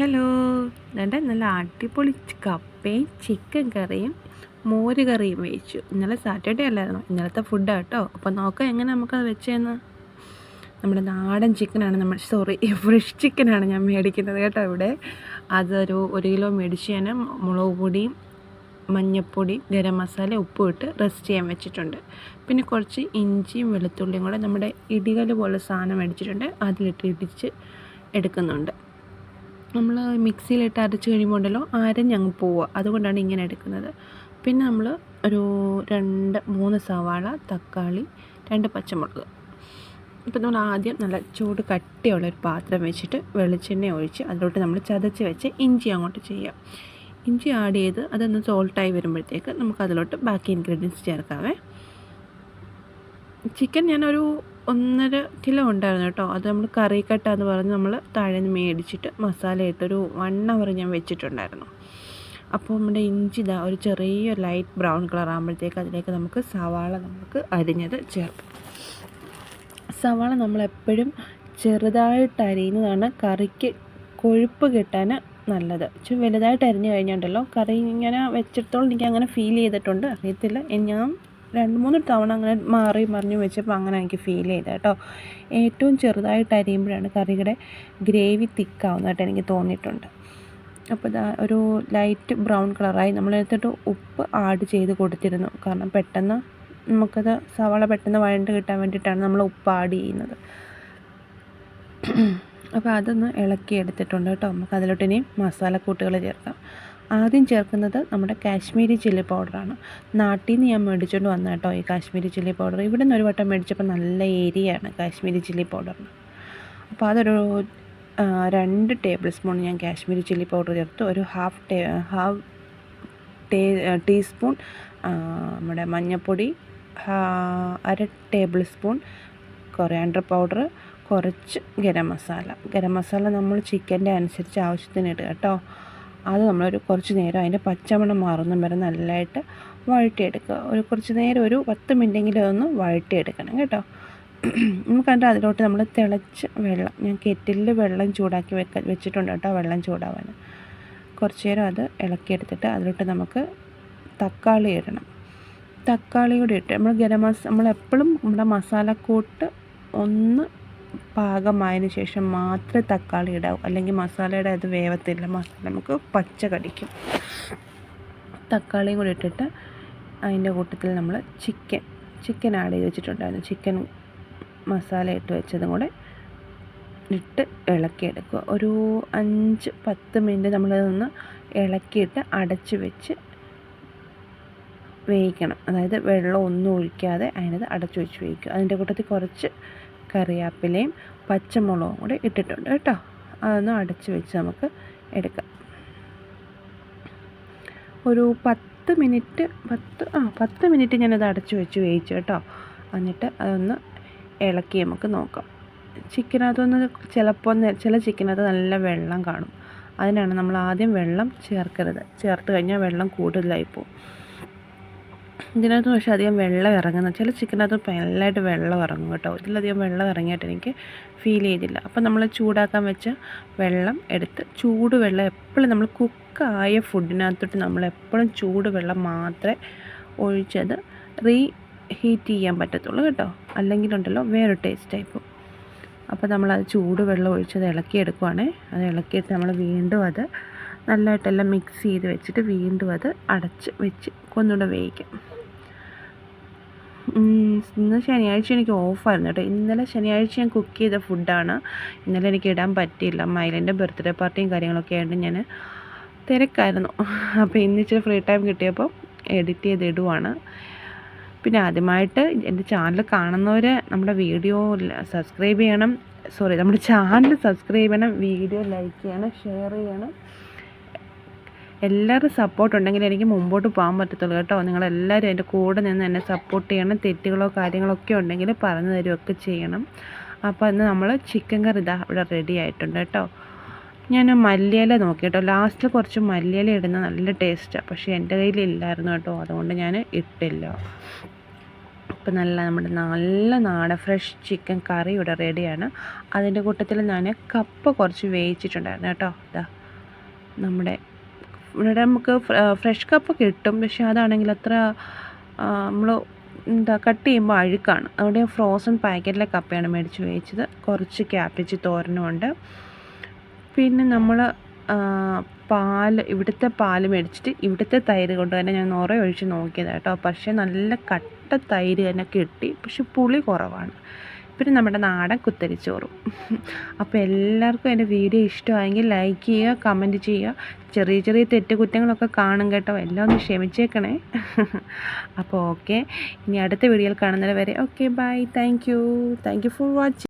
Hello. എന്റെ നല്ല അടിപൊളി കപ്പയും ചിക്കൻ കറിയും മോര് കറിയും വെച്ചു ഇന്നലെ സാറ്റർഡേ അല്ലായിരുന്നു. ഇന്നലത്തെ ഫുഡാണ് കേട്ടോ അപ്പോൾ നോക്കാം എങ്ങനെ നമുക്കത് വെച്ചതെന്ന് നമ്മുടെ നാടൻ ചിക്കനാണ് നമ്മൾ സോറി ഫ്രഷ് ചിക്കനാണ് ഞാൻ മേടിക്കുന്നത് കേട്ടോ ഇവിടെ. അതൊരു ഒരു കിലോ മേടിച്ച് ഞാൻ മുളക് പൊടിയും മഞ്ഞൾപ്പൊടി ഗരം മസാല ഉപ്പും ഇട്ട് റെസ്റ്റ് ചെയ്യാൻ വെച്ചിട്ടുണ്ട്. പിന്നെ കുറച്ച് ഇഞ്ചിയും വെളുത്തുള്ളിയും കൂടെ നമ്മുടെ ഇടികൽ പോലെ സാധനം മേടിച്ചിട്ടുണ്ട്. അതിലിട്ട് ഇടിച്ച് എടുക്കുന്നുണ്ട്. നമ്മൾ മിക്സിയിലിട്ട് അരച്ച് കഴിയുമ്പോൾ ഉണ്ടല്ലോ അരഞ്ഞങ്ങ് പോവുക. അതുകൊണ്ടാണ് ഇങ്ങനെ എടുക്കുന്നത്. പിന്നെ നമ്മൾ ഒരു രണ്ട് മൂന്ന് സവാള തക്കാളി രണ്ട് പച്ചമുളക്. ഇപ്പം നമ്മൾ ആദ്യം നല്ല ചൂട് കട്ടിയുള്ള ഒരു പാത്രം വെച്ചിട്ട് വെളിച്ചെണ്ണ ഒഴിച്ച് അതിലോട്ട് നമ്മൾ ചതച്ച് വെച്ച് ഇഞ്ചി അങ്ങോട്ട് ചെയ്യാം ഇഞ്ചി ആഡ് ചെയ്ത് അതൊന്ന് സോൾട്ടായി വരുമ്പോഴത്തേക്ക് നമുക്ക് അതിലോട്ട് ബാക്കി ഇൻഗ്രീഡിയൻസ് ചേർക്കാവേ. ചിക്കൻ ഞാനൊരു ഒന്നര കിലോ ഉണ്ടായിരുന്നു കേട്ടോ. അത് നമ്മൾ കറിക്കട്ട കട്ട എന്ന് പറഞ്ഞ് നമ്മൾ താഴെ നിന്ന് മേടിച്ചിട്ട് മസാല ഇട്ടൊരു വൺ അവർ ഞാൻ വെച്ചിട്ടുണ്ടായിരുന്നു. അപ്പോൾ നമ്മുടെ ഇഞ്ചി ഇതാ ഒരു ചെറിയ ലൈറ്റ് ബ്രൗൺ കളർ ആകുമ്പോഴത്തേക്ക് അതിലേക്ക് നമുക്ക് സവാള നമുക്ക് അരിഞ്ഞത് ചേർക്കാം. സവാള നമ്മളെപ്പോഴും ചെറുതായിട്ട് അരിയുന്നതാണ്. കറിക്ക് കൊഴുപ്പ് കിട്ടാൻ നല്ലത്. പക്ഷേ വലുതായിട്ട് അരിഞ്ഞു കഴിഞ്ഞുണ്ടല്ലോ കറി ഇങ്ങനെ വെച്ചിടത്തോളം എനിക്ക് അങ്ങനെ ഫീൽ ചെയ്തിട്ടുണ്ട്. അറിയത്തില്ല. ഞാൻ രണ്ട് മൂന്ന് തവണ അങ്ങനെ മാറി മറിഞ്ഞു വെച്ചപ്പോൾ അങ്ങനെ എനിക്ക് ഫീൽ ചെയ്തത് കേട്ടോ. ഏറ്റവും ചെറുതായിട്ട് അരിയുമ്പോഴാണ് കറിയുടെ ഗ്രേവി തിക്കാവുന്നതായിട്ട് എനിക്ക് തോന്നിയിട്ടുണ്ട്. അപ്പോൾ ഇതാ ഒരു ലൈറ്റ് ബ്രൗൺ കളറായി നമ്മൾ എടുത്തിട്ട് ഉപ്പ് ആഡ് ചെയ്ത് കൊടുത്തിരുന്നു. കാരണം പെട്ടെന്ന് നമുക്കത് സവാള പെട്ടെന്ന് വഴണ്ട് കിട്ടാൻ വേണ്ടിയിട്ടാണ് നമ്മൾ ഉപ്പ് ആഡ് ചെയ്യുന്നത്. അപ്പോൾ അതൊന്ന് ഇളക്കി എടുത്തിട്ടുണ്ട് കേട്ടോ. നമുക്ക് അതിലോട്ട് ഇനി മസാലക്കൂട്ടുകൾ ചേർക്കാം. ആദ്യം ചേർക്കുന്നത് നമ്മുടെ കാശ്മീരി ചില്ലി പൗഡറാണ്. നാട്ടിൽ നിന്ന് ഞാൻ മേടിച്ചുകൊണ്ട് വന്ന കേട്ടോ ഈ കാശ്മീരി ചില്ലി പൗഡർ. ഇവിടെ നിന്ന് ഒരു വട്ടം മേടിച്ചപ്പോൾ നല്ല ഏരിയയാണ് കാശ്മീരി ചില്ലി പൗഡറിന്. അപ്പോൾ അതൊരു രണ്ട് ടേബിൾ സ്പൂൺ ഞാൻ കാശ്മീരി ചില്ലി പൗഡർ ചേർത്ത്. ഒരു ഹാഫ് ടേ ഹാഫ് ടേ ടീസ്പൂൺ നമ്മുടെ മഞ്ഞൾപ്പൊടി അര ടേബിൾ സ്പൂൺ കൊറിയാണ്ടർ പൗഡർ കുറച്ച് ഗരം മസാല. ഗരം മസാല നമ്മൾ ചിക്കന്റെ അനുസരിച്ച് ആവശ്യത്തിന് ഇടുക കേട്ടോ. അത് നമ്മളൊരു കുറച്ച് നേരം അതിന്റെ പച്ചമണം മാറുന്ന വരെ നല്ലതായിട്ട് വഴറ്റിയെടുക്കുക. ഒരു കുറച്ച് നേരം ഒരു പത്ത് മിനിറ്റെങ്കിലും അതൊന്ന് വഴറ്റിയെടുക്കണം കേട്ടോ. നമുക്കതിന്റെ അതിലോട്ട് നമ്മൾ തിളച്ച് വെള്ളം ഞാൻ കെറ്റിലിൽ വെള്ളം ചൂടാക്കി വെക്ക വെച്ചിട്ടുണ്ട് കേട്ടോ വെള്ളം ചൂടാവാൻ. കുറച്ച് നേരം അത് ഇളക്കിയെടുത്തിട്ട് അതിലോട്ട് നമുക്ക് തക്കാളി ഇടണം. തക്കാളി കൂടി ഇട്ട് നമ്മൾ ഗരം മസ നമ്മളെപ്പോഴും നമ്മുടെ മസാലക്കൂട്ട് ഒന്ന് പാകമായതിന് ശേഷം മാത്രമേ തക്കാളി ഇടാവൂ. അല്ലെങ്കിൽ മസാലയുടെ അത് വേവത്തില്ല. മസാല നമുക്ക് പച്ച കടിക്കും. തക്കാളിയും കൂടി ഇട്ടിട്ട് അതിന്റെ കൂട്ടത്തിൽ നമ്മൾ ചിക്കൻ ചിക്കൻ ആഡ് ചെയ്ത് വെച്ചിട്ടുണ്ടായിരുന്നു. ചിക്കൻ മസാല ഇട്ട് വെച്ചതും കൂടെ ഇട്ട് ഇളക്കിയെടുക്കുക. ഒരു അഞ്ച് പത്ത് മിനിറ്റ് നമ്മളിതൊന്ന് ഇളക്കിയിട്ട് അടച്ച് വെച്ച് വേവിക്കണം. അതായത് വെള്ളം ഒന്നും ഒഴിക്കാതെ അതിനത് അടച്ചു വെച്ച് വേവിക്കുക. അതിന്റെ കൂട്ടത്തിൽ കുറച്ച് കറിവേപ്പിലയും പച്ചമുളകും കൂടി ഇട്ടിട്ടുണ്ട് കേട്ടോ. അതൊന്ന് അടച്ച് വെച്ച് നമുക്ക് എടുക്കാം. ഒരു പത്ത് മിനിറ്റ് പത്ത് ആ പത്ത് മിനിറ്റ് ഞാനത് അടച്ച് വെച്ച് വേവിച്ചു കേട്ടോ. എന്നിട്ട് അതൊന്ന് ഇളക്കി നമുക്ക് നോക്കാം. ചിക്കനകത്തൊന്ന് ചിലപ്പോൾ ചില ചിക്കനകത്ത് നല്ല വെള്ളം കാണും. അതിനാണ് നമ്മൾ ആദ്യം വെള്ളം ചേർക്കരുത്. ചേർത്ത് കഴിഞ്ഞാൽ വെള്ളം കൂടുതലായി പോകും. ഇതിനകത്ത് പക്ഷേ അധികം വെള്ളം ഇറങ്ങുന്ന ചില ചിക്കനകത്ത് നല്ലതായിട്ട് വെള്ളം ഇറങ്ങും കേട്ടോ. ഇതിലധികം വെള്ളം ഇറങ്ങിയിട്ട് എനിക്ക് ഫീൽ ചെയ്തില്ല. അപ്പോൾ നമ്മൾ ചൂടാക്കാൻ വെച്ച വെള്ളം എടുത്ത് ചൂട് വെള്ളം എപ്പോഴും നമ്മൾ കുക്കായ ഫുഡിനകത്തോട്ട് നമ്മൾ എപ്പോഴും ചൂട് വെള്ളം മാത്രമേ ഒഴിച്ചത് റീ ഹീറ്റ് ചെയ്യാൻ പറ്റത്തുള്ളൂ കേട്ടോ. അല്ലെങ്കിലുണ്ടല്ലോ വേറൊരു ടേസ്റ്റ് ആയിപ്പോൾ അപ്പോൾ നമ്മളത് ചൂട് വെള്ളം ഒഴിച്ചത് ഇളക്കിയെടുക്കുവാണേ അത് ഇളക്കിയിട്ട് നമ്മൾ വീണ്ടും അത് നല്ലതായിട്ടെല്ലാം മിക്സ് ചെയ്ത് വെച്ചിട്ട് വീണ്ടും അത് അടച്ച് വെച്ച് ഒന്നുകൂടെ വേവിക്കാം. ഇന്ന് ശനിയാഴ്ച എനിക്ക് ഓഫായിരുന്നു കേട്ടോ. ഇന്നലെ ശനിയാഴ്ച ഞാൻ കുക്ക് ചെയ്ത ഫുഡാണ്. ഇന്നലെ എനിക്ക് ഇടാൻ പറ്റിയില്ല. മൈലിന്റെ ബർത്ത്ഡേ പാർട്ടിയും കാര്യങ്ങളൊക്കെ ആയിട്ട് ഞാൻ തിരക്കായിരുന്നു. അപ്പോൾ ഇന്ന് ഇച്ചിരി ഫ്രീ ടൈം കിട്ടിയപ്പോൾ എഡിറ്റ് ചെയ്ത് ഇടുവാണ്. പിന്നെ ആദ്യമായിട്ട് എന്റെ ചാനൽ കാണുന്നവർ നമ്മുടെ വീഡിയോ സബ്സ്ക്രൈബ് ചെയ്യണം. സോറി നമ്മുടെ ചാനൽ സബ്സ്ക്രൈബ് ചെയ്യണം. വീഡിയോ ലൈക്ക് ചെയ്യണം ഷെയർ ചെയ്യണം. എല്ലാവരും സപ്പോർട്ട് ഉണ്ടെങ്കിൽ എനിക്ക് മുമ്പോട്ട് പോകാൻ പറ്റത്തുള്ളൂ കേട്ടോ. നിങ്ങളെല്ലാവരും എന്റെ കൂടെ നിന്ന് എന്നെ സപ്പോർട്ട് ചെയ്യണം. തെറ്റുകളോ കാര്യങ്ങളോ ഒക്കെ ഉണ്ടെങ്കിൽ പറഞ്ഞു തരുമൊക്കെ ചെയ്യണം. അപ്പോൾ ഇന്ന് നമ്മൾ ചിക്കൻ കറി ഇതാ ഇവിടെ റെഡി ആയിട്ടുണ്ട് കേട്ടോ. ഞാൻ മല്ലിയില നോക്കി കേട്ടോ. ലാസ്റ്റിൽ കുറച്ച് മല്ലിയില ഇടുന്ന നല്ല ടേസ്റ്റാണ് പക്ഷേ എന്റെ കയ്യിൽ ഇല്ലായിരുന്നു കേട്ടോ. അതുകൊണ്ട് ഞാൻ ഇട്ടില്ല. ഇപ്പം നല്ല നമ്മുടെ നല്ല നാടൻ ഫ്രഷ് ചിക്കൻ കറി ഇവിടെ റെഡിയാണ് അതിന്റെ കൂട്ടത്തിൽ ഞാൻ കപ്പ കുറച്ച് വേവിച്ചിട്ടുണ്ടായിരുന്നു കേട്ടോ. ഇതാ നമ്മുടെ ഇവിടെ നമുക്ക് ഫ്രഷ് കപ്പ് കിട്ടും. പക്ഷെ അതാണെങ്കിൽ അത്ര നമ്മൾ എന്താ കട്ട് ചെയ്യുമ്പോൾ അഴുക്കാണ്. അതുകൊണ്ട് ഞാൻ ഫ്രോസൺ പാക്കറ്റിലെ കപ്പയാണ് മേടിച്ച് വേവിച്ചത് കുറച്ച് ക്യാബേജ് തോരനുമുണ്ട് പിന്നെ നമ്മൾ പാൽ ഇവിടുത്തെ പാൽ മേടിച്ചിട്ട് ഇവിടുത്തെ തൈര് കൊണ്ട് തന്നെ ഞാൻ നുറ ഒഴിച്ച് നോക്കിയത് കേട്ടോ. പക്ഷേ നല്ല കട്ട തൈര് തന്നെ കിട്ടി. പക്ഷെ പുളി കുറവാണ്. പിന്നെ നമ്മുടെ നാടൻ കുത്തരിച്ചോറും. അപ്പോൾ എല്ലാവർക്കും എന്റെ വീഡിയോ ഇഷ്ടമായെങ്കിൽ ലൈക്ക് ചെയ്യുക കമന്റ് ചെയ്യുക. ചെറിയ ചെറിയ തെറ്റുകുറ്റങ്ങളൊക്കെ കാണും കേട്ടോ. എല്ലാം ഒന്ന് ക്ഷമിച്ചേക്കണേ. അപ്പോൾ ഓക്കെ ഇനി അടുത്ത വീഡിയോയിൽ കാണുന്നത് വരെ okay bye thank you thank you for watching